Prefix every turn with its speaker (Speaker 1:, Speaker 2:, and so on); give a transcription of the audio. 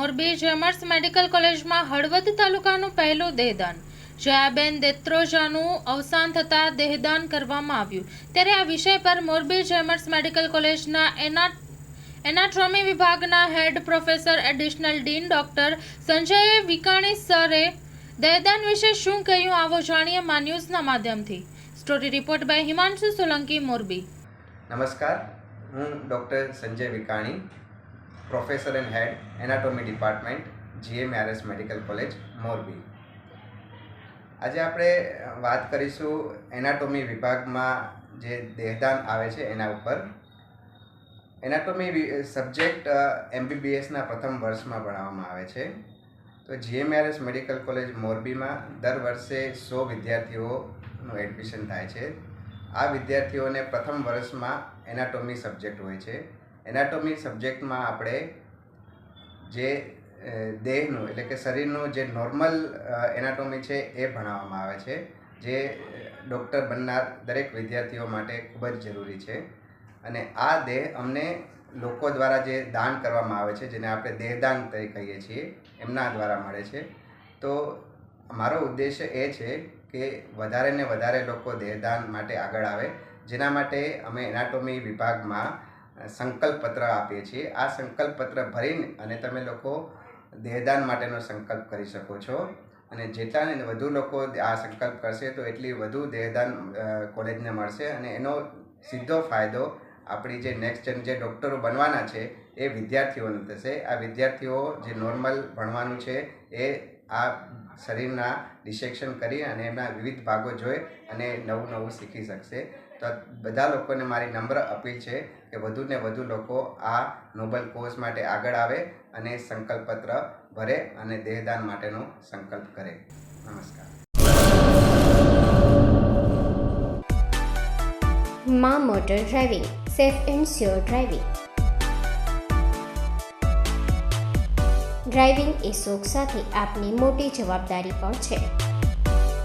Speaker 1: Morbi જેમર્સ medical કોલેજમાં હળવદ તાલુકાનું પહેલું દેહદાન. જયાબેન દેત્રોજાનું અવસાન થતાં દેહદાન કરવામાં આવ્યું. ત્યારે આ વિષય પર મોરબી જેમર્સ મેડિકલ કોલેજના એના એનાટ્રોમી વિભાગના head professor additional dean doctor Sanjay Vikani સરે દેહદાન વિશે શું કહ્યું આવો જાણીએ મા ન્યૂઝના માધ્યમથી. Story report by Himanshu Solanki, Morbi.
Speaker 2: નમસ્કાર. હું doctor Sanjay Vikani professor and head, anatomy department GMRS medical college, Morbi. આજે આપણે વાત કરીશું એનાટોમી વિભાગમાં જે દેહદાન આવે છે એના ઉપર. એનાટોમી સબ્જેક્ટ એમબીબીએસના પ્રથમ વર્ષમાં ભણાવવામાં આવે છે. તો જીએમઆરએસ મેડિકલ કોલેજ મોરબીમાં દર વર્ષે સો વિદ્યાર્થીઓનું એડમિશન થાય છે. આ વિદ્યાર્થીઓને પ્રથમ વર્ષમાં એનાટોમી સબ્જેક્ટ હોય છે. એનાટોમી સબ્જેક્ટમાં આપણે જે દેહનું એટલે કે શરીરનું જે નોર્મલ એનાટોમી છે એ ભણાવવામાં આવે છે, જે ડૉક્ટર બનનાર દરેક વિદ્યાર્થીઓ માટે ખૂબ જ જરૂરી છે. અને આ દેહ અમને લોકો દ્વારા જે દાન કરવામાં આવે છે, જેને આપણે દેહદાન તરીકે કહીએ છીએ, એમના દ્વારા મળે છે. તો મારો ઉદ્દેશ્ય એ છે કે વધારે ને વધારે લોકો દેહદાન માટે આગળ આવે. જેના માટે અમે એનાટોમી વિભાગમાં સંકલ્પ પત્ર આપીએ છીએ. આ સંકલ્પ પત્ર ભરીને અને તમે લોકો દેહદાન માટેનો સંકલ્પ કરી શકો છો. અને જેટલા વધુ લોકો આ સંકલ્પ કરશે તો એટલી વધુ દેહદાન કોલેજને મળશે. અને એનો સીધો ફાયદો આપણી જે નેક્સ્ટ જન જે ડૉક્ટરો બનવાના છે એ વિદ્યાર્થીઓને થશે. આ વિદ્યાર્થીઓ જે નોર્મલ ભણવાનું છે એ આ શરીરના ડિસેક્શન કરી અને એમના વિવિધ ભાગો જોઈ અને નવું નવું શીખી શકશે. તો બધા લોકોને મારી નમ્ર અપીલ છે કે વધુ ને વધુ લોકો આ નોબલ કોર્સ માટે આગળ આવે અને સંકલ્પપત્ર ભરે અને દેહદાન માટેનો સંકલ્પ કરે. નમસ્કાર.
Speaker 3: મા motor driving, safe and sure driving. Driving એ શોખ સાથે આપની મોટી જવાબદારી પણ છે.